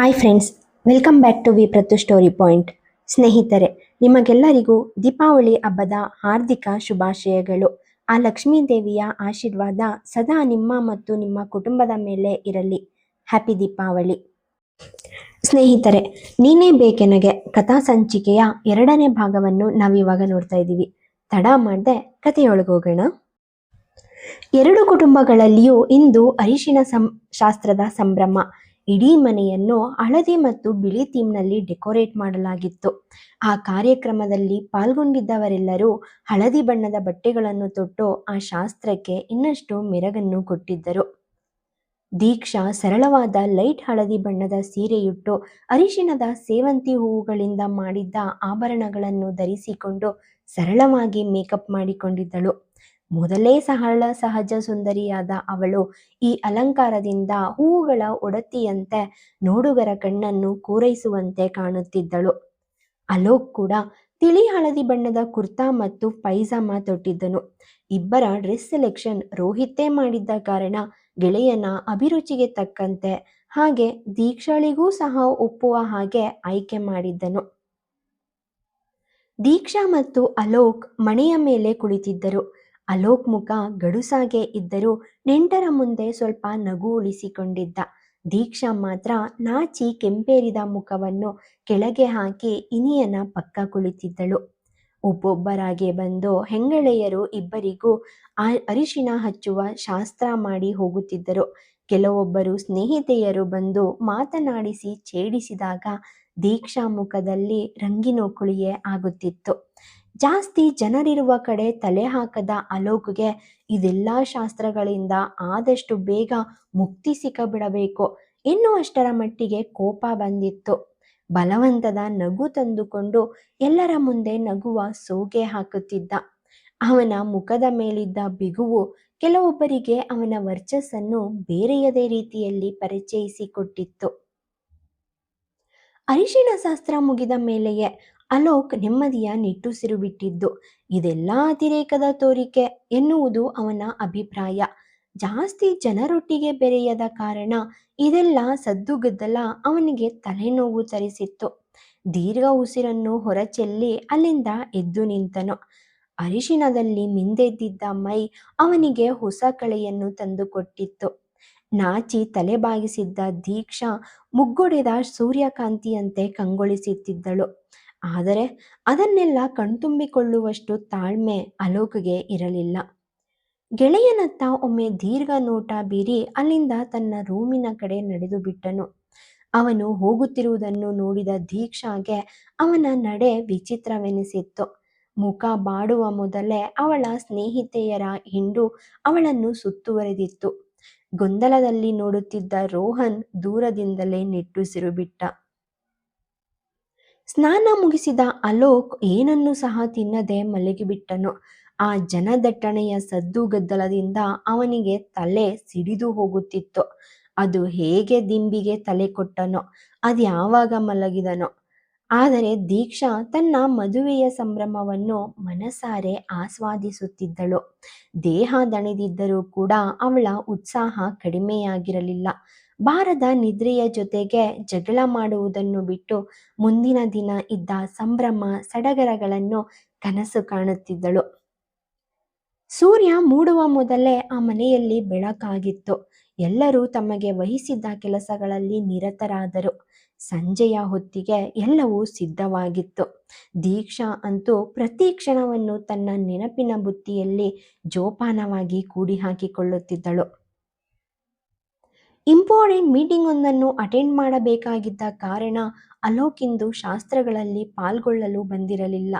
Hi friends welcome back to V ಪ್ರತು story point ಸ್ನೇಹಿತರೆ, ನಿಮಗೆಲ್ಲರಿಗೂ ದೀಪಾವಳಿ ಹಬ್ಬದ ಹಾರ್ದಿಕ ಶುಭಾಶಯಗಳು. ಆ ಲಕ್ಷ್ಮೀ ದೇವಿಯ ಆಶೀರ್ವಾದ ಸದಾ ನಿಮ್ಮ ಮತ್ತು ನಿಮ್ಮ ಕುಟುಂಬದ ಮೇಲೆ ಇರಲಿ. ಹ್ಯಾಪಿ ದೀಪಾವಳಿ. ಸ್ನೇಹಿತರೆ, ನೀನೇ ಬೇಕೆನಗೆ ಕಥಾ ಸಂಚಿಕೆಯ ಎರಡನೇ ಭಾಗವನ್ನು ನಾವಿವಾಗ ನೋಡ್ತಾ ಇದ್ದೀವಿ. ತಡ ಮಾಡದೆ ಕಥೆಯೊಳಗೆ ಹೋಗೋಣ. ಎರಡು ಕುಟುಂಬಗಳಲ್ಲಿಯೂ ಇಂದು ಅರಿಶಿನ ಸಂ ಶಾಸ್ತ್ರದ ಸಂಭ್ರಮ. ಇಡೀ ಮನೆಯನ್ನು ಹಳದಿ ಮತ್ತು ಬಿಳಿ ಥೀಮ್ನಲ್ಲಿ ಡೆಕೋರೇಟ್ ಮಾಡಲಾಗಿತ್ತು. ಆ ಕಾರ್ಯಕ್ರಮದಲ್ಲಿ ಪಾಲ್ಗೊಂಡಿದ್ದವರೆಲ್ಲರೂ ಹಳದಿ ಬಣ್ಣದ ಬಟ್ಟೆಗಳನ್ನು ತೊಟ್ಟು ಆ ಶಾಸ್ತ್ರಕ್ಕೆ ಇನ್ನಷ್ಟು ಮೆರಗನ್ನು ಕೊಟ್ಟಿದ್ದರು. ದೀಕ್ಷಾ ಸರಳವಾದ ಲೈಟ್ ಹಳದಿ ಬಣ್ಣದ ಸೀರೆಯುಟ್ಟು ಅರಿಶಿಣದ ಸೇವಂತಿ ಹೂವುಗಳಿಂದ ಮಾಡಿದ್ದ ಆಭರಣಗಳನ್ನು ಧರಿಸಿಕೊಂಡು ಸರಳವಾಗಿ ಮೇಕಪ್ ಮಾಡಿಕೊಂಡಿದ್ದಳು. ಮೊದಲೇ ಸಹಳ ಸಹಜ, ಸುಂದರಿಯಾದ ಅವಳು ಈ ಅಲಂಕಾರದಿಂದ ಹೂವುಗಳ ಒಡತಿಯಂತೆ ನೋಡುಗರ ಕಣ್ಣನ್ನು ಕೂರೈಸುವಂತೆ ಕಾಣುತ್ತಿದ್ದಳು. ಅಲೋಕ್ ಕೂಡ ತಿಳಿ ಹಳದಿ ಬಣ್ಣದ ಕುರ್ತಾ ಮತ್ತು ಪೈಜಾಮ ತೊಟ್ಟಿದ್ದನು. ಇಬ್ಬರ ಡ್ರೆಸ್ ಸೆಲೆಕ್ಷನ್ ರೋಹಿತ್ತೇ ಮಾಡಿದ್ದ ಕಾರಣ ಗೆಳೆಯನ ಅಭಿರುಚಿಗೆ ತಕ್ಕಂತೆ ಹಾಗೆ ದೀಕ್ಷಾಳಿಗೂ ಸಹ ಒಪ್ಪುವ ಹಾಗೆ ಆಯ್ಕೆ ಮಾಡಿದ್ದನು. ದೀಕ್ಷಾ ಮತ್ತು ಅಲೋಕ್ ಮಣೆಯ ಮೇಲೆ ಕುಳಿತಿದ್ದರು. ಅಲೋಕ್ ಮುಖ ಗಡುಸಾಗೆ ಇದ್ದರೂ ನೆಂಟರ ಮುಂದೆ ಸ್ವಲ್ಪ ನಗು ಉಳಿಸಿಕೊಂಡಿದ್ದ. ದೀಕ್ಷಾ ಮಾತ್ರ ನಾಚಿ ಕೆಂಪೇರಿದ ಮುಖವನ್ನು ಕೆಳಗೆ ಹಾಕಿ ಇನಿಯನ ಪಕ್ಕ ಕುಳಿತಿದ್ದಳು. ಒಬ್ಬೊಬ್ಬರಾಗೆ ಬಂದು ಹೆಂಗಳೆಯರು ಇಬ್ಬರಿಗೂ ಆ ಅರಿಶಿನ ಹಚ್ಚುವ ಶಾಸ್ತ್ರ ಮಾಡಿ ಹೋಗುತ್ತಿದ್ದರು. ಕೆಲವೊಬ್ಬರು ಸ್ನೇಹಿತೆಯರು ಬಂದು ಮಾತನಾಡಿಸಿ ಛೇಡಿಸಿದಾಗ ದೀಕ್ಷಾ ಮುಖದಲ್ಲಿ ರಂಗಿನೋಕುಳಿಯೇ ಆಗುತ್ತಿತ್ತು. ಜಾಸ್ತಿ ಜನರಿರುವ ಕಡೆ ತಲೆ ಹಾಕದ ಅಲೋಕ್ಗೆ ಇದೆಲ್ಲ ಶಾಸ್ತ್ರಗಳಿಂದ ಆದಷ್ಟು ಬೇಗ ಮುಕ್ತಿ ಸಿಕ್ಕಬಿಡಬೇಕು. ಎನ್ನುವಷ್ಟರ ಮಟ್ಟಿಗೆ ಕೋಪ ಬಂದಿತ್ತು. ಬಲವಂತದ ನಗು ತಂದುಕೊಂಡು ಎಲ್ಲರ ಮುಂದೆ ನಗುವ ಸೋಗೆ ಹಾಕುತ್ತಿದ್ದ. ಅವನ ಮುಖದ ಮೇಲಿದ್ದ ಬಿಗುವು ಕೆಲವೊಬ್ಬರಿಗೆ ಅವನ ವರ್ಚಸ್ಸನ್ನು ಬೇರೆಯದೇ ರೀತಿಯಲ್ಲಿ ಪರಿಚಯಿಸಿಕೊಟ್ಟಿತ್ತು. ಅರಿಶಿಣ ಶಾಸ್ತ್ರ ಮುಗಿದ ಮೇಲೆಯೇ ಅಲೋಕ್ ನೆಮ್ಮದಿಯ ನಿಟ್ಟುಸಿರು ಬಿಟ್ಟಿದ್ದು ಇದೆಲ್ಲ ಅತಿರೇಕದ ತೋರಿಕೆ ಎನ್ನುವುದು ಅವನ ಅಭಿಪ್ರಾಯ. ಜಾಸ್ತಿ ಜನರೊಟ್ಟಿಗೆ ಬೆರೆಯದ ಕಾರಣ ಇದೆಲ್ಲ ಸದ್ದುಗದ್ದಲ ಅವನಿಗೆ ತಲೆನೋವು ತರಿಸಿತ್ತು. ದೀರ್ಘ ಉಸಿರನ್ನು ಹೊರಚೆಲ್ಲಿ ಅಲ್ಲಿಂದ ಎದ್ದು ನಿಂತನು. ಅರಿಶಿನದಲ್ಲಿ ಮಿಂದೆದ್ದಿದ್ದ ಮೈ ಅವನಿಗೆ ಹೊಸ ಕಳೆಯನ್ನು ತಂದುಕೊಟ್ಟಿತ್ತು. ನಾಚಿ ತಲೆಬಾಗಿಸಿದ್ದ ದೀಕ್ಷಾ ಮುಗ್ಗೊಡೆದ ಸೂರ್ಯಕಾಂತಿಯಂತೆ ಕಂಗೊಳಿಸುತ್ತಿದ್ದಳು. ಆದರೆ ಅದನ್ನೆಲ್ಲ ಕಣ್ತುಂಬಿಕೊಳ್ಳುವಷ್ಟು ತಾಳ್ಮೆ ಅಲೋಕ್ಗೆ ಇರಲಿಲ್ಲ. ಗೆಳೆಯನತ್ತ ಒಮ್ಮೆ ದೀರ್ಘ ನೋಟ ಬೀರಿ ಅಲ್ಲಿಂದ ತನ್ನ ರೂಮಿನ ಕಡೆ ನಡೆದು ಬಿಟ್ಟನು. ಅವನು ಹೋಗುತ್ತಿರುವುದನ್ನು ನೋಡಿದ ದೀಕ್ಷಾಗೆ ಅವನ ನಡೆ ವಿಚಿತ್ರವೆನಿಸಿತ್ತು. ಮುಖ ಬಾಡುವ ಮೊದಲೇ ಅವಳ ಸ್ನೇಹಿತೆಯರ ಹಿಂಡು ಅವಳನ್ನು ಸುತ್ತುವರೆದಿತ್ತು. ಗೊಂದಲದಲ್ಲಿ ನೋಡುತ್ತಿದ್ದ ರೋಹನ್ ದೂರದಿಂದಲೇ ನಿಟ್ಟುಸಿರು ಬಿಟ್ಟ ಸ್ನಾನ ಮುಗಿಸಿದ ಅಲೋಕ್ ಏನನ್ನು ಸಹ ತಿನ್ನದೆ ಮಲಗಿಬಿಟ್ಟನು. ಆ ಜನದಟ್ಟಣೆಯ ಸದ್ದು ಗದ್ದಲದಿಂದ ಅವನಿಗೆ ತಲೆ ಸಿಡಿದು ಹೋಗುತ್ತಿತ್ತು. ಅದು ಹೇಗೆ ದಿಂಬಿಗೆ ತಲೆ ಕೊಟ್ಟನೋ, ಅದು ಯಾವಾಗ ಮಲಗಿದನೋ. ಆದರೆ ದೀಕ್ಷಾ ತನ್ನ ಮದುವೆಯ ಸಂಭ್ರಮವನ್ನು ಮನಸಾರೆ ಆಸ್ವಾದಿಸುತ್ತಿದ್ದಳು. ದೇಹ ದಣಿದಿದ್ದರೂ ಕೂಡ ಅವಳ ಉತ್ಸಾಹ ಕಡಿಮೆಯಾಗಿರಲಿಲ್ಲ. ಬಾರದ ನಿದ್ರೆಯ ಜೊತೆಗೆ ಜಗಳ ಮಾಡುವುದನ್ನು ಬಿಟ್ಟು ಮುಂದಿನ ದಿನ ಇದ್ದ ಸಂಭ್ರಮ ಸಡಗರಗಳನ್ನು ಕನಸು ಕಾಣುತ್ತಿದ್ದಳು. ಸೂರ್ಯ ಮೂಡುವ ಮೊದಲೇ ಆ ಮನೆಯಲ್ಲಿ ಬೆಳಕಾಗಿತ್ತು. ಎಲ್ಲರೂ ತಮಗೆ ವಹಿಸಿದ್ದ ಕೆಲಸಗಳಲ್ಲಿ ನಿರತರಾದರು. ಸಂಜೆಯ ಹೊತ್ತಿಗೆ ಎಲ್ಲವೂ ಸಿದ್ಧವಾಗಿತ್ತು. ದೀಕ್ಷಾ ಅಂತೂ ಪ್ರತಿ ಕ್ಷಣವನ್ನು ತನ್ನ ನೆನಪಿನ ಬುತ್ತಿಯಲ್ಲಿ ಜೋಪಾನವಾಗಿ ಕೂಡಿ ಹಾಕಿಕೊಳ್ಳುತ್ತಿದ್ದಳು ಇಂಪಾರ್ಟೆಂಟ್ ಮೀಟಿಂಗ್ ಒಂದನ್ನು ಅಟೆಂಡ್ ಮಾಡಬೇಕಾಗಿದ್ದ ಕಾರಣ ಅಲೋಕ್ ಇಂದು ಶಾಸ್ತ್ರಗಳಲ್ಲಿ ಪಾಲ್ಗೊಳ್ಳಲು ಬಂದಿರಲಿಲ್ಲ.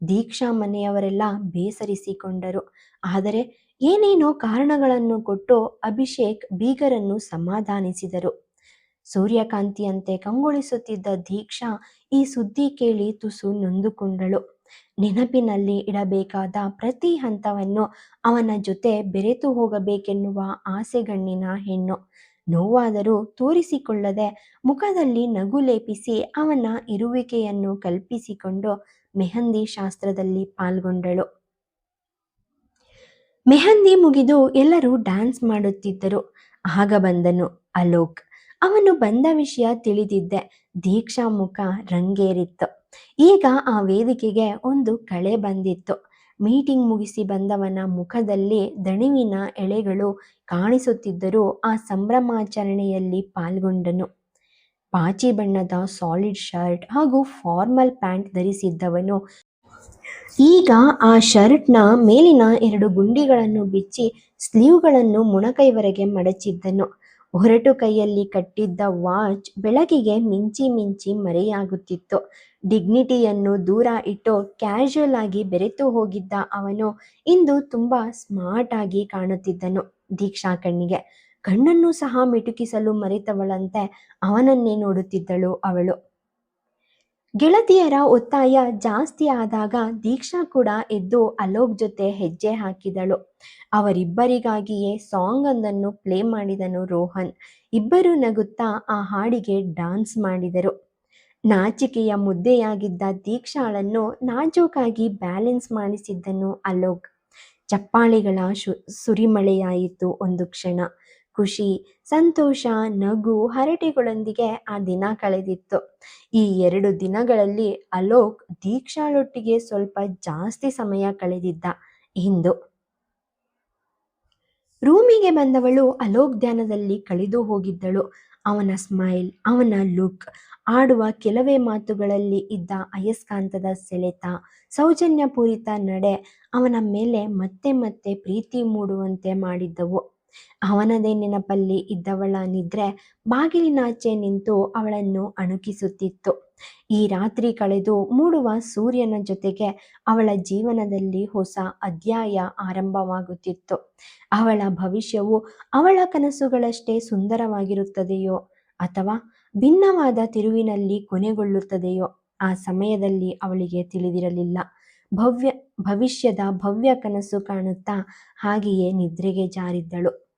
ದೀಕ್ಷಾ ಮನೆಯವರೆಲ್ಲ ಬೇಸರಿಸಿಕೊಂಡರು. ಆದರೆ ಏನೇನೋ ಕಾರಣಗಳನ್ನು ಕೊಟ್ಟು ಅಭಿಷೇಕ್ ಬೀಗರನ್ನು ಸಮಾಧಾನಿಸಿದರು. ಸೂರ್ಯಕಾಂತಿಯಂತೆ ಕಂಗೊಳಿಸುತ್ತಿದ್ದ ದೀಕ್ಷಾ ಈ ಸುದ್ದಿ ಕೇಳಿ ತುಸು ನೊಂದುಕೊಂಡಳು. ನೆನಪಿನಲ್ಲಿ ಇಡಬೇಕಾದ ಪ್ರತಿ ಹಂತವನ್ನು ಅವನ ಜೊತೆ ಬೆರೆತು ಹೋಗಬೇಕೆನ್ನುವ ಆಸೆಗಣ್ಣಿನ ಹೆಣ್ಣು. ನೋವಾದರೂ ತೋರಿಸಿಕೊಳ್ಳದೆ ಮುಖದಲ್ಲಿ ನಗು ಲೇಪಿಸಿ ಅವನ ಇರುವಿಕೆಯನ್ನು ಕಲ್ಪಿಸಿಕೊಂಡು ಮೆಹಂದಿ ಶಾಸ್ತ್ರದಲ್ಲಿ ಪಾಲ್ಗೊಂಡಳು. ಮೆಹಂದಿ ಮುಗಿದು ಎಲ್ಲರೂ ಡ್ಯಾನ್ಸ್ ಮಾಡುತ್ತಿದ್ದರು. ಆಗ ಬಂದನು ಅಲೋಕ್. ಅವನು ಬಂದ ವಿಷಯ ತಿಳಿದಿದ್ದೆ. ದೀಕ್ಷಾ ಮುಖ ರಂಗೇರಿತ್ತು. ಈಗ ಆ ವೇದಿಕೆಗೆ ಒಂದು ಕಳೆ ಬಂದಿತ್ತು. ಮೀಟಿಂಗ್ ಮುಗಿಸಿ ಬಂದವನ ಮುಖದಲ್ಲಿ ದಣಿವಿನ ಎಳೆಗಳು ಕಾಣಿಸುತ್ತಿದ್ದರೂ ಆ ಸಂಭ್ರಮಾಚರಣೆಯಲ್ಲಿ ಪಾಲ್ಗೊಂಡನು. ಪಾಚಿ ಬಣ್ಣದ ಸಾಲಿಡ್ ಶರ್ಟ್ ಹಾಗೂ ಫಾರ್ಮಲ್ ಪ್ಯಾಂಟ್ ಧರಿಸಿದ್ದವನು. ಈಗ ಆ ಶರ್ಟ್ನ ಮೇಲಿನ ಎರಡು ಗುಂಡಿಗಳನ್ನು ಬಿಚ್ಚಿ ಸ್ಲೀವ್ಗಳನ್ನು ಮೊಣಕೈವರೆಗೆ ಮಡಚಿದ್ದನು. ಹೊರಟು ಕೈಯಲ್ಲಿ ಕಟ್ಟಿದ್ದ ವಾಚ್ ಬೆಳಕಿಗೆ ಮಿಂಚಿ ಮಿಂಚಿ ಮರೆಯಾಗುತ್ತಿತ್ತು. ಡಿಗ್ನಿಟಿಯನ್ನು ದೂರ ಇಟ್ಟು ಕ್ಯಾಶುಯಲ್ ಆಗಿ ಬೆರೆತು ಹೋಗಿದ್ದ ಅವನು ಇಂದು ತುಂಬಾ ಸ್ಮಾರ್ಟ್ ಆಗಿ ಕಾಣುತ್ತಿದ್ದನು ದೀಕ್ಷಾ ಕಣ್ಣಿಗೆ. ಕಣ್ಣನ್ನು ಸಹ ಮಿಟುಕಿಸಲು ಮರೆತವಳಂತೆ ಅವನನ್ನೇ ನೋಡುತ್ತಿದ್ದಳು ಅವಳು. ಗೆಳತಿಯರ ಒತ್ತಾಯ ಜಾಸ್ತಿ ಆದಾಗ ದೀಕ್ಷಾ ಕೂಡ ಎದ್ದು ಅಲೋಕ್ ಜೊತೆ ಹೆಜ್ಜೆ ಹಾಕಿದಳು. ಅವರಿಬ್ಬರಿಗಾಗಿಯೇ ಸಾಂಗ್ ಒಂದನ್ನು ಪ್ಲೇ ಮಾಡಿದನು ರೋಹನ್. ಇಬ್ಬರು ನಗುತ್ತಾ ಆ ಹಾಡಿಗೆ ಡಾನ್ಸ್ ಮಾಡಿದರು. ನಾಚಿಕೆಯ ಮುದ್ದೆಯಾಗಿದ್ದ ದೀಕ್ಷಾಳನ್ನು ನಾಜೂಕಾಗಿ ಬ್ಯಾಲೆನ್ಸ್ ಮಾಡಿಸಿದ್ದನು ಅಲೋಕ್. ಚಪ್ಪಾಳೆಗಳ ಸುರಿಮಳೆಯಾಯಿತು ಒಂದು ಕ್ಷಣ. ಖುಷಿ, ಸಂತೋಷ, ನಗು, ಹರಟೆಗಳೊಂದಿಗೆ ಆ ದಿನ ಕಳೆದಿತ್ತು. ಈ ಎರಡು ದಿನಗಳಲ್ಲಿ ಅಲೋಕ್ ದೀಕ್ಷಾಳೊಟ್ಟಿಗೆ ಸ್ವಲ್ಪ ಜಾಸ್ತಿ ಸಮಯ ಕಳೆದಿದ್ದ. ಇಂದು ರೂಮಿಗೆ ಬಂದವಳು ಅಲೋಕ್ ಧ್ಯಾನದಲ್ಲಿ ಕಳೆದು ಹೋಗಿದ್ದಳು. ಅವನ ಸ್ಮೈಲ್, ಅವನ ಲುಕ್, ಆಡುವ ಕೆಲವೇ ಮಾತುಗಳಲ್ಲಿ ಇದ್ದ ಅಯಸ್ಕಾಂತದ ಸೆಳೆತ, ಸೌಜನ್ಯಪೂರಿತ ನಡೆ ಅವನ ಮೇಲೆ ಮತ್ತೆ ಮತ್ತೆ ಪ್ರೀತಿ ಮೂಡುವಂತೆ ಮಾಡಿದ್ದವು. ಅವನದೇ ನೆನಪಲ್ಲಿ ಇದ್ದವಳ ನಿದ್ರೆ ಬಾಗಿಲಿನಾಚೆ ನಿಂತು ಅವಳನ್ನು ಅಣುಕಿಸುತ್ತಿತ್ತು. ಈ ರಾತ್ರಿ ಕಳೆದು ಮೂಡುವ ಸೂರ್ಯನ ಜೊತೆಗೆ ಅವಳ ಜೀವನದಲ್ಲಿ ಹೊಸ ಅಧ್ಯಾಯ ಆರಂಭವಾಗುತ್ತಿತ್ತು. ಅವಳ ಭವಿಷ್ಯವು ಅವಳ ಕನಸುಗಳಷ್ಟೇ ಸುಂದರವಾಗಿರುತ್ತದೆಯೋ ಅಥವಾ ಭಿನ್ನವಾದ ತಿರುವಿನಲ್ಲಿ ಕೊನೆಗೊಳ್ಳುತ್ತದೆಯೋ ಆ ಸಮಯದಲ್ಲಿ ಅವಳಿಗೆ ತಿಳಿದಿರಲಿಲ್ಲ. ಭವ್ಯ, ಭವಿಷ್ಯದ ಭವ್ಯ ಕನಸು ಕಾಣುತ್ತಾ ಹಾಗೆಯೇ ನಿದ್ರೆಗೆ ಜಾರಿದ್ದಳು.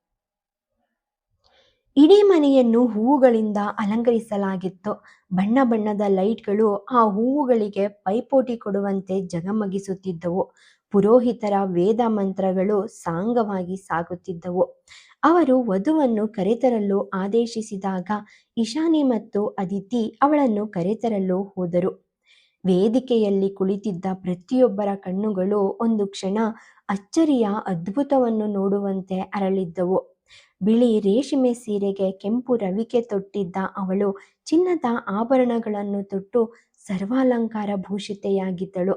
ಇಡೀ ಮನೆಯನ್ನು ಹೂವುಗಳಿಂದ ಅಲಂಕರಿಸಲಾಗಿತ್ತು. ಬಣ್ಣ ಬಣ್ಣದ ಲೈಟ್ಗಳು ಆ ಹೂವುಗಳಿಗೆ ಪೈಪೋಟಿ ಕೊಡುವಂತೆ ಜಗಮಗಿಸುತ್ತಿದ್ದವು. ಪುರೋಹಿತರ ವೇದ ಮಂತ್ರಗಳು ಸಾಂಗವಾಗಿ ಸಾಗುತ್ತಿದ್ದವು. ಅವರು ವಧುವನ್ನು ಕರೆತರಲು ಆದೇಶಿಸಿದಾಗ ಇಶಾನಿ ಮತ್ತು ಅದಿತಿ ಅವಳನ್ನು ಕರೆತರಲು ಹೋದರು. ವೇದಿಕೆಯಲ್ಲಿ ಕುಳಿತಿದ್ದ ಪ್ರತಿಯೊಬ್ಬರ ಕಣ್ಣುಗಳು ಒಂದು ಕ್ಷಣ ಅಚ್ಚರಿಯ ಅದ್ಭುತವನ್ನು ನೋಡುವಂತೆ ಅರಳಿದ್ದವು. ಬಿಳಿ ರೇಷ್ಮೆ ಸೀರೆಗೆ ಕೆಂಪು ರವಿಕೆ ತೊಟ್ಟಿದ್ದ ಅವಳು ಚಿನ್ನದ ಆಭರಣಗಳನ್ನು ತೊಟ್ಟು ಸರ್ವಾಲಂಕಾರ ಭೂಷಿತೆಯಾಗಿದ್ದಳು.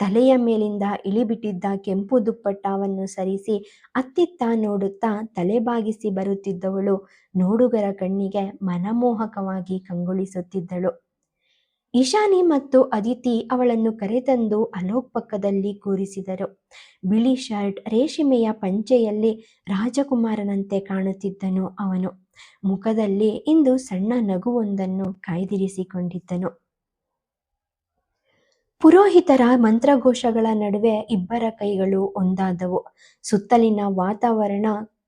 ತಲೆಯ ಮೇಲಿಂದ ಇಳಿಬಿಟ್ಟಿದ್ದ ಕೆಂಪು ದುಪ್ಪಟ್ಟವನ್ನು ಸರಿಸಿ ಅತ್ತಿತ್ತ ನೋಡುತ್ತಾ ತಲೆಬಾಗಿಸಿ ಬರುತ್ತಿದ್ದವಳು ನೋಡುಗರ ಕಣ್ಣಿಗೆ ಮನಮೋಹಕವಾಗಿ ಕಂಗೊಳಿಸುತ್ತಿದ್ದಳು. ಇಶಾನಿ ಮತ್ತು ಅದಿತಿ ಅವಳನ್ನು ಕರೆತಂದು ಅಲೋಕ್ ಪಕ್ಕದಲ್ಲಿ ಕೂರಿಸಿದರು. ಬಿಳಿ ಶರ್ಟ್, ರೇಷ್ಮೆಯ ಪಂಚೆಯಲ್ಲಿ ರಾಜಕುಮಾರನಂತೆ ಕಾಣುತ್ತಿದ್ದನು ಅವನು. ಮುಖದಲ್ಲಿ ಇಂದು ಸಣ್ಣ ನಗುವೊಂದನ್ನು ಕಾಯ್ದಿರಿಸಿಕೊಂಡಿದ್ದನು. ಪುರೋಹಿತರ ಮಂತ್ರಘೋಷಗಳ ನಡುವೆ ಇಬ್ಬರ ಕೈಗಳು ಒಂದಾದವು. ಸುತ್ತಲಿನ ವಾತಾವರಣ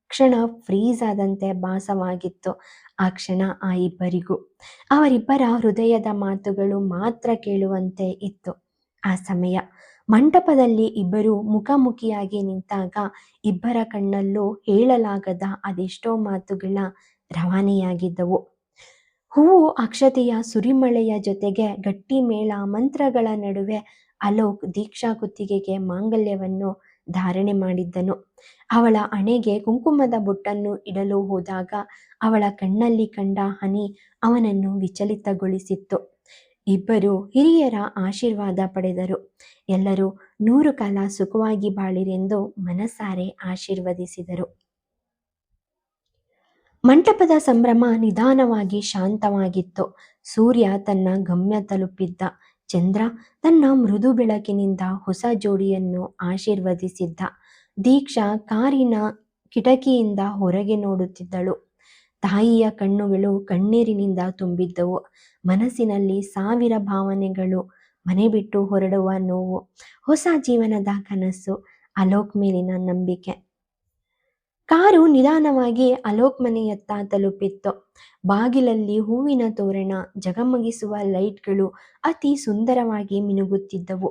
ಕ್ಷಣ ಫ್ರೀಸ್ ಆದಂತೆ ಭಾಸವಾಗಿತ್ತು. ಆ ಕ್ಷಣ ಆ ಇಬ್ಬರಿಗೂ. ಅವರಿಬ್ಬರ ಹೃದಯದ ಮಾತುಗಳು ಮಾತ್ರ ಕೇಳುವಂತೆ ಇತ್ತು. ಆ ಸಮಯ. ಮಂಟಪದಲ್ಲಿ ಇಬ್ಬರು ಮುಖಾಮುಖಿಯಾಗಿ ನಿಂತಾಗ ಇಬ್ಬರ ಕಣ್ಣಲ್ಲೂ ಹೇಳಲಾಗದ ಅದೆಷ್ಟೋ ಮಾತುಗಳ ರವಾನೆಯಾಗಿದ್ದವು. ಹೂವು ಅಕ್ಷತೆಯ ಸುರಿಮಳೆಯ ಜೊತೆಗೆ ಗಟ್ಟಿ ಮೇಳ ಮಂತ್ರಗಳ ನಡುವೆ ಅಲೋಕ್ ದೀಕ್ಷಾ ಕುತ್ತಿಗೆಗೆ ಮಾಂಗಲ್ಯವನ್ನು ಧಾರಣೆ ಮಾಡಿದ್ದನು. ಅವಳ ಅಣೆಗೆ ಕುಂಕುಮದ ಬೊಟ್ಟನ್ನು ಇಡಲು ಹೋದಾಗ ಅವಳ ಕಣ್ಣಲ್ಲಿ ಕಂಡ ಹನಿ ಅವನನ್ನು ವಿಚಲಿತಗೊಳಿಸಿತ್ತು. ಇಬ್ಬರು ಹಿರಿಯರ ಆಶೀರ್ವಾದ ಪಡೆದರು. ಎಲ್ಲರೂ ನೂರು ಕಾಲ ಸುಖವಾಗಿ ಬಾಳಿರೆಂದು ಮನಸಾರೆ ಆಶೀರ್ವದಿಸಿದರು. ಮಂಟಪದ ಸಂಭ್ರಮ ನಿಧಾನವಾಗಿ ಶಾಂತವಾಗಿತ್ತು. ಸೂರ್ಯ ತನ್ನ ಗಮ್ಯ ತಲುಪಿದ್ದ. ಚಂದ್ರ ತನ್ನ ಮೃದು ಬೆಳಕಿನಿಂದ ಹೊಸ ಜೋಡಿಯನ್ನು ಆಶೀರ್ವದಿಸಿದ್ದ. ದೀಕ್ಷಾ ಕಾರಿನ ಕಿಟಕಿಯಿಂದ ಹೊರಗೆ ನೋಡುತ್ತಿದ್ದಳು. ತಾಯಿಯ ಕಣ್ಣುಗಳು ಕಣ್ಣೀರಿನಿಂದ ತುಂಬಿದ್ದವು. ಮನಸ್ಸಿನಲ್ಲಿ ಸಾವಿರ ಭಾವನೆಗಳು, ಮನೆ ಬಿಟ್ಟು ಹೊರಡುವ ನೋವು, ಹೊಸ ಜೀವನದ ಕನಸು, ಅಲೋಕ್ ಮೇಲಿನ ನಂಬಿಕೆ. ಕಾರು ನಿಧಾನವಾಗಿ ಅಲೋಕ್ ಮನೆಯತ್ತ ತಲುಪಿತ್ತು. ಬಾಗಿಲಲ್ಲಿ ಹೂವಿನ ತೋರಣ, ಜಗಮಗಿಸುವ ಲೈಟ್ಗಳು ಅತಿ ಸುಂದರವಾಗಿ ಮಿನುಗುತ್ತಿದ್ದವು.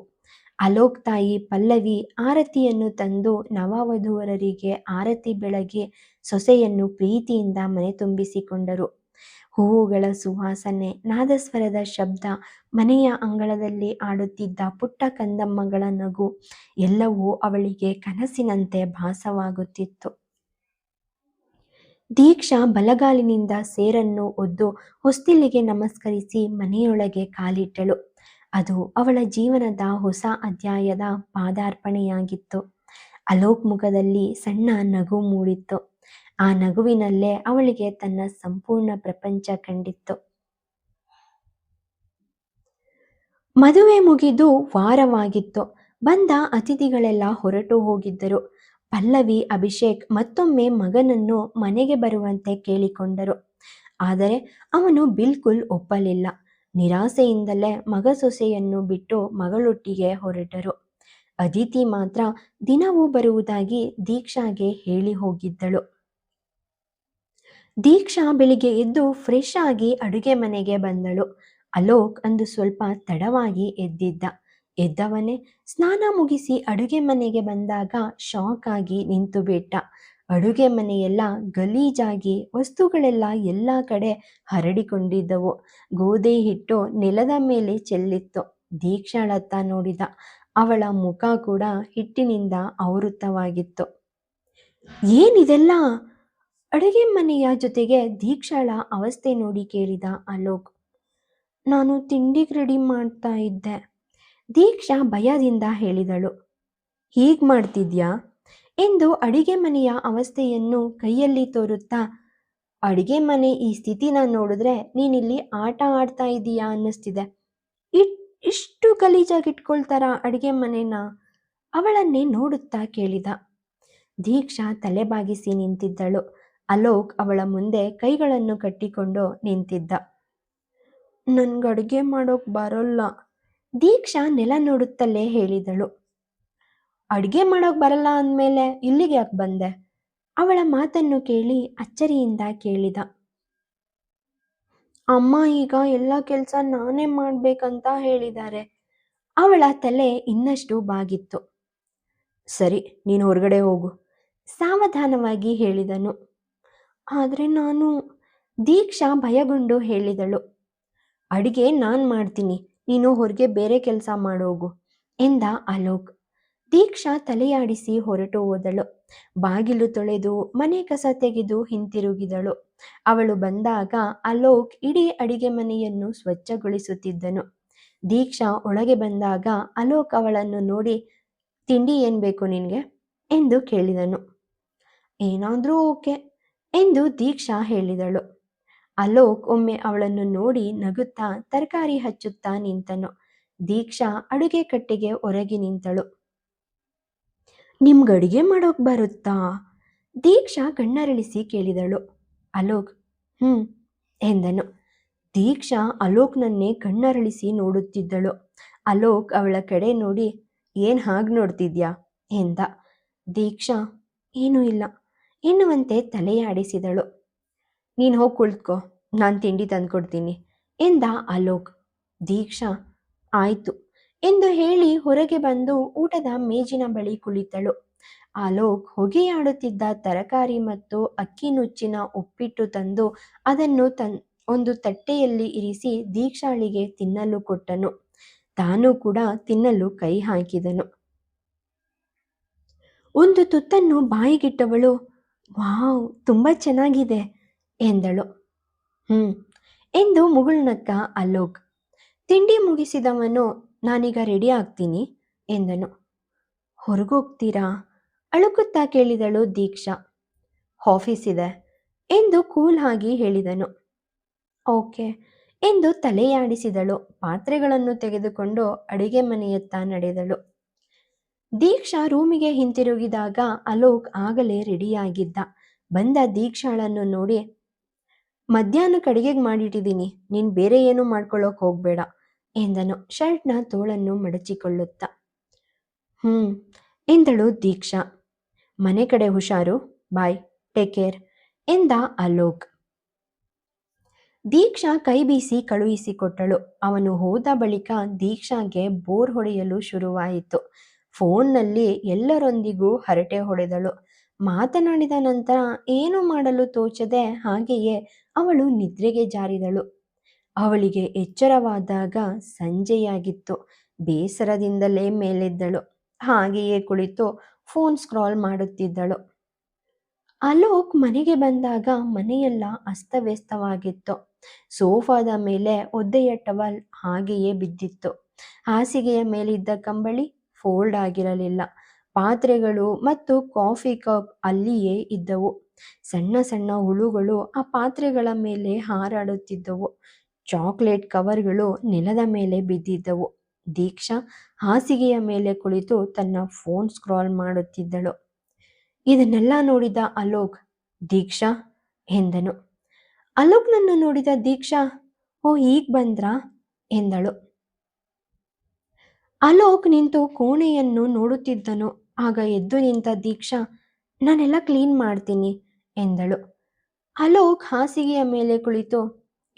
ಅಲೋಕ್ ತಾಯಿ ಪಲ್ಲವಿ ಆರತಿಯನ್ನು ತಂದು ನವವಧುವರರಿಗೆ ಆರತಿ ಬೆಳಗ್ಗೆ ಸೊಸೆಯನ್ನು ಪ್ರೀತಿಯಿಂದ ಮನೆ ತುಂಬಿಸಿಕೊಂಡರು. ಹೂವುಗಳ ಸುವಾಸನೆ, ನಾದಸ್ವರದ ಶಬ್ದ, ಮನೆಯ ಅಂಗಳದಲ್ಲಿ ಆಡುತ್ತಿದ್ದ ಪುಟ್ಟ ಕಂದಮ್ಮಗಳ ನಗು ಎಲ್ಲವೂ ಅವಳಿಗೆ ಕನಸಿನಂತೆ ಭಾಸವಾಗುತ್ತಿತ್ತು. ದೀಕ್ಷಾ ಬಲಗಾಲಿನಿಂದ ಸೇರನ್ನು ಒದ್ದು ಹೊಸ್ತಿಲಿಗೆ ನಮಸ್ಕರಿಸಿ ಮನೆಯೊಳಗೆ ಕಾಲಿಟ್ಟಳು. ಅದು ಅವಳ ಜೀವನದ ಹೊಸ ಅಧ್ಯಾಯದ ಪಾದಾರ್ಪಣೆಯಾಗಿತ್ತು. ಅಲೋಕ್ ಮುಖದಲ್ಲಿ ಸಣ್ಣ ನಗು ಮೂಡಿತ್ತು. ಆ ನಗುವಿನಲ್ಲೇ ಅವಳಿಗೆ ತನ್ನ ಸಂಪೂರ್ಣ ಪ್ರಪಂಚ ಕಂಡಿತ್ತು. ಮದುವೆ ಮುಗಿದು ವಾರವಾಗಿತ್ತು. ಬಂದ ಅತಿಥಿಗಳೆಲ್ಲ ಹೊರಟು ಹೋಗಿದ್ದರು. ಪಲ್ಲವಿ, ಅಭಿಷೇಕ್ ಮತ್ತೊಮ್ಮೆ ಮಗನನ್ನು ಮನೆಗೆ ಬರುವಂತೆ ಕೇಳಿಕೊಂಡರು. ಆದರೆ ಅವನು ಬಿಲ್ಕುಲ್ ಒಪ್ಪಲಿಲ್ಲ. ನಿರಾಸೆಯಿಂದಲೇ ಮಗ ಸೊಸೆಯನ್ನು ಬಿಟ್ಟು ಮಗಳೊಟ್ಟಿಗೆ ಹೊರಟರು. ಅದಿತಿ ಮಾತ್ರ ದಿನವೂ ಬರುವುದಾಗಿ ದೀಕ್ಷಾಗೆ ಹೇಳಿ ಹೋಗಿದ್ದಳು. ದೀಕ್ಷಾ ಬೆಳಿಗ್ಗೆ ಎದ್ದು ಫ್ರೆಶ್ ಆಗಿ ಅಡುಗೆ ಮನೆಗೆ ಬಂದಳು. ಅಲೋಕ್ ಅಂದು ಸ್ವಲ್ಪ ತಡವಾಗಿ ಎದ್ದಿದ್ದ. ಎದ್ದವನೇ ಸ್ನಾನ ಮುಗಿಸಿ ಅಡುಗೆ ಮನೆಗೆ ಬಂದಾಗ ಶಾಕ್ ಆಗಿ ನಿಂತು ಬಿಟ್ಟ. ಅಡುಗೆ ಮನೆಯೆಲ್ಲ ಗಲೀಜಾಗಿ ವಸ್ತುಗಳೆಲ್ಲ ಎಲ್ಲ ಕಡೆ ಹರಡಿಕೊಂಡಿದ್ದವು. ಗೋಧಿ ಹಿಟ್ಟು ನೆಲದ ಮೇಲೆ ಚೆಲ್ಲಿತ್ತು. ದೀಕ್ಷಾಳತ್ತ ನೋಡಿದ. ಅವಳ ಮುಖ ಕೂಡ ಹಿಟ್ಟಿನಿಂದ ಆವೃತವಾಗಿತ್ತು ಏನಿದೆಲ್ಲ? ಅಡುಗೆ ಮನೆಯ ಜೊತೆಗೆ ದೀಕ್ಷಾಳ ಅವಸ್ಥೆ ನೋಡಿ ಕೇಳಿದ ಅಲೋಕ್. ನಾನು ತಿಂಡಿಗೆ ರೆಡಿ ಮಾಡ್ತಾ ಇದ್ದೆ. ದೀಕ್ಷಾ ಭಯದಿಂದ ಹೇಳಿದಳು. ಹೀಗ್ ಮಾಡ್ತಿದ್ಯಾ? ಎಂದು ಅಡಿಗೆ ಮನೆಯ ಅವಸ್ಥೆಯನ್ನು ಕೈಯಲ್ಲಿ ತೋರುತ್ತಾ, ಅಡಿಗೆ ಮನೆ ಈ ಸ್ಥಿತಿನ ನೋಡಿದ್ರೆ ನೀನಿಲ್ಲಿ ಆಟ ಆಡ್ತಾ ಇದೀಯಾ ಅನ್ನಿಸ್ತಿದೆ. ಇಷ್ಟು ಗಲೀಜಾಗಿಟ್ಕೊಳ್ತಾರ ಅಡಿಗೆ ಮನೆನ? ಅವಳನ್ನೇ ನೋಡುತ್ತಾ ಕೇಳಿದ. ದೀಕ್ಷಾ ತಲೆಬಾಗಿಸಿ ನಿಂತಿದ್ದಳು. ಅಲೋಕ್ ಅವಳ ಮುಂದೆ ಕೈಗಳನ್ನು ಕಟ್ಟಿಕೊಂಡು ನಿಂತಿದ್ದ. ನನ್ಗೆ ಅಡುಗೆ ಮಾಡೋಕ್ ಬರೋಲ್ಲ. ದೀಕ್ಷಾ ನೆಲ ನೋಡುತ್ತಲೇ ಹೇಳಿದಳು. ಅಡಿಗೆ ಮಾಡೋಕ್ ಬರಲ್ಲ ಅಂದ್ಮೇಲೆ ಇಲ್ಲಿಗೆ ಯಾಕೆ ಬಂದೆ? ಅವಳ ಮಾತನ್ನು ಕೇಳಿ ಅಚ್ಚರಿಯಿಂದ ಕೇಳಿದ. ಅಮ್ಮ, ಈಗ ಎಲ್ಲ ಕೆಲಸ ನಾನೇ ಮಾಡ್ಬೇಕಂತ ಹೇಳಿದ್ದಾರೆ. ಅವಳ ತಲೆ ಇನ್ನಷ್ಟು ಬಾಗಿತ್ತು. ಸರಿ, ನೀನು ಹೊರಗಡೆ ಹೋಗು, ಸಾವಧಾನವಾಗಿ ಹೇಳಿದನು. ಆದರೆ ನಾನು ದೀಕ್ಷಾ ಭಯಗೊಂಡು ಹೇಳಿದಳು. ಅಡಿಗೆ ನಾನು ಮಾಡ್ತೀನಿ ನೀನು ಹೊರಗೆ ಬೇರೆ ಕೆಲಸ ಮಾಡೋಗು. ಎಂದ ಅಲೋಕ್. ದೀಕ್ಷಾ ತಲೆಯಾಡಿಸಿ ಹೊರಟು ಹೋದಳು. ಬಾಗಿಲು ತೊಳೆದು ಮನೆ ಕಸ ತೆಗೆದು ಹಿಂತಿರುಗಿದಳು. ಅವಳು ಬಂದಾಗ ಅಲೋಕ್ ಇಡೀ ಅಡಿಗೆ ಮನೆಯನ್ನು ಸ್ವಚ್ಛಗೊಳಿಸುತ್ತಿದ್ದನು. ದೀಕ್ಷಾ ಒಳಗೆ ಬಂದಾಗ ಅಲೋಕ್ ಅವಳನ್ನು ನೋಡಿ, ತಿಂಡಿ ಏನ್ ಬೇಕು ನಿನಗೆ? ಎಂದು ಕೇಳಿದನು. ಏನಾದ್ರೂ ಓಕೆ, ಎಂದು ದೀಕ್ಷಾ ಹೇಳಿದಳು. ಅಲೋಕ್ ಒಮ್ಮೆ ಅವಳನ್ನು ನೋಡಿ ನಗುತ್ತಾ, ತರಕಾರಿ ಹಚ್ಚುತ್ತಾ ನಿಂತನು. ದೀಕ್ಷಾ ಅಡುಗೆ ಕಟ್ಟೆಗೆ ಹೊರಗೆ ನಿಂತಳು. ನಿಮ್ಗೆ ಅಡುಗೆ ಮಾಡೋಕ್ ಬರುತ್ತಾ? ದೀಕ್ಷಾ ಕಣ್ಣರಳಿಸಿ ಕೇಳಿದಳು. ಅಲೋಕ್, ಹ್ಮ್, ಎಂದನು. ದೀಕ್ಷಾ ಅಲೋಕ್ನನ್ನೇ ಕಣ್ಣರಳಿಸಿ ನೋಡುತ್ತಿದ್ದಳು. ಅಲೋಕ್ ಅವಳ ಕಡೆ ನೋಡಿ, ಏನ್ ಹಾಗೆ ನೋಡ್ತಿದ್ಯಾ? ಎಂದ. ದೀಕ್ಷಾ, ಏನೂ ಇಲ್ಲ. ಎನ್ನುವಂತೆ ತಲೆಯಾಡಿಸಿದಳು. ನೀನು ಹೋಗಿ ಕುಳಿತ್ಕೋ, ನಾನು ತಿಂಡಿ ತಂದ್ಕೊಡ್ತೀನಿ, ಎಂದ ಅಲೋಕ್. ದೀಕ್ಷಾ, ಆಯ್ತು, ಎಂದು ಹೇಳಿ ಹೊರಗೆ ಬಂದು ಊಟದ ಮೇಜಿನ ಬಳಿ ಕುಳಿತಳು. ಅಲೋಕ್ ಹೊಗೆಯಾಡುತ್ತಿದ್ದ ತರಕಾರಿ ಮತ್ತು ಅಕ್ಕಿ ನುಚ್ಚಿನ ಉಪ್ಪಿಟ್ಟು ತಂದು ಅದನ್ನು ತನ್, ಒಂದು ತಟ್ಟೆಯಲ್ಲಿ ಇರಿಸಿ ದೀಕ್ಷಾಳಿಗೆ ತಿನ್ನಲು ಕೊಟ್ಟನು. ತಾನು ಕೂಡ ತಿನ್ನಲು ಕೈ ಹಾಕಿದನು. ಒಂದು ತುತ್ತನ್ನು ಬಾಯಿಗಿಟ್ಟವಳು, ವಾವ್, ತುಂಬ ಚೆನ್ನಾಗಿದೆ. ಎಂದಳು. ಹ್ಮ್. ಎಂದು ಮುಗುಳ್ನಕ್ಕ ಅಲೋಕ್. ತಿಂಡಿ ಮುಗಿಸಿದವನು, ನಾನೀಗ ರೆಡಿ ಆಗ್ತೀನಿ, ಎಂದನು. ಹೊರಗೋಗ್ತೀರಾ? ಅಳುಕುತ್ತಾ ಕೇಳಿದಳು ದೀಕ್ಷಾ. ಆಫೀಸ್ ಇದೆ, ಎಂದು ಕೂಲ್ ಆಗಿ ಹೇಳಿದನು. ಓಕೆ, ಎಂದು ತಲೆಯಾಡಿಸಿದಳು. ಪಾತ್ರೆಗಳನ್ನು ತೆಗೆದುಕೊಂಡು ಅಡಿಗೆ ಮನೆಯತ್ತ ನಡೆದಳು. ದೀಕ್ಷಾ ರೂಮಿಗೆ ಹಿಂತಿರುಗಿದಾಗ ಅಲೋಕ್ ಆಗಲೇ ರೆಡಿಯಾಗಿದ್ದ. ಬಂದ ದೀಕ್ಷಾಳನ್ನು ನೋಡಿ ಮಧ್ಯಾಹ್ನ ಅಡಿಗೆಗೆ ಮಾಡಿಟ್ಟಿದ್ದೀನಿ ನೀನು ಬೇರೆ ಏನು ಮಾಡ್ಕೊಳ್ಳೋಕೆ ಹೋಗ್ಬೇಡ ಎಂದನು. ಶರ್ಟ್ನ ತೋಳನ್ನು ಮಡಚಿಕೊಳ್ಳುತ್ತ. ಹ್ಮ್, ಎಂದಳು ದೀಕ್ಷಾ. ಮನೆ ಕಡೆ ಹುಷಾರು, ಬಾಯ್, ಟೇಕ್ ಕೇರ್ ಎಂದ ಅಲೋಕ್. ದೀಕ್ಷಾ ಕೈ ಬೀಸಿ ಕಳುಹಿಸಿಕೊಟ್ಟಳು. ಅವನು ಹೋದ ಬಳಿಕ ದೀಕ್ಷಾಗೆ ಬೋರ್ ಹೊಡೆಯಲು ಶುರುವಾಯಿತು. ಫೋನ್ನಲ್ಲಿ ಎಲ್ಲರೊಂದಿಗೂ ಹರಟೆ ಹೊಡೆದಳು. ಮಾತನಾಡಿದ ನಂತರ ಏನು ಮಾಡಲು ತೋಚದೆ ಹಾಗೆಯೇ ಅವಳು ನಿದ್ರೆಗೆ ಜಾರಿದಳು. ಅವಳಿಗೆ ಎಚ್ಚರವಾದಾಗ ಸಂಜೆಯಾಗಿತ್ತು. ಬೇಸರದಿಂದಲೇ ಮೇಲೆದ್ದಳು. ಹಾಗೆಯೇ ಕುಳಿತು ಫೋನ್ ಸ್ಕ್ರಾಲ್ ಮಾಡುತ್ತಿದ್ದಳು. ಅಲೋಕ್ ಮನೆಗೆ ಬಂದಾಗ ಮನೆಯೆಲ್ಲ ಅಸ್ತವ್ಯಸ್ತವಾಗಿತ್ತು. ಸೋಫಾದ ಮೇಲೆ ಒದ್ದೆಯ ಟವಲ್ ಹಾಗೆಯೇ ಬಿದ್ದಿತ್ತು. ಹಾಸಿಗೆಯ ಮೇಲಿದ್ದ ಕಂಬಳಿ ಫೋಲ್ಡ್ ಆಗಿರಲಿಲ್ಲ. ಪಾತ್ರೆಗಳು ಮತ್ತು ಕಾಫಿ ಕಪ್ ಅಲ್ಲಿಯೇ ಇದ್ದವು. ಸಣ್ಣ ಸಣ್ಣ ಹುಳುಗಳು ಆ ಪಾತ್ರೆಗಳ ಮೇಲೆ ಹಾರಾಡುತ್ತಿದ್ದವು. ಚಾಕ್ಲೇಟ್ ಕವರ್ಗಳು ನೆಲದ ಮೇಲೆ ಬಿದ್ದಿದ್ದವು. ದೀಕ್ಷಾ ಹಾಸಿಗೆಯ ಮೇಲೆ ಕುಳಿತು ತನ್ನ ಫೋನ್ ಸ್ಕ್ರಾಲ್ ಮಾಡುತ್ತಿದ್ದಳು. ಇದನ್ನೆಲ್ಲ ನೋಡಿದ ಅಲೋಕ್, ದೀಕ್ಷಾ ಎಂದನು. ಅಲೋಕ್ ನನ್ನ ನೋಡಿದ ದೀಕ್ಷಾ, ಓ ಈಗ ಬಂದ್ರಾ ಎಂದಳು. ಅಲೋಕ್ ನಿಂತು ಕೋಣೆಯನ್ನು ನೋಡುತ್ತಿದ್ದನು. ಆಗ ಎದ್ದು ನಿಂತ ದೀಕ್ಷಾ, ನಾನೆಲ್ಲ ಕ್ಲೀನ್ ಮಾಡ್ತೀನಿ, ಎಂದಳು. ಅಲೋಕ್ ಹಾಸಿಗೆಯ ಮೇಲೆ ಕುಳಿತು,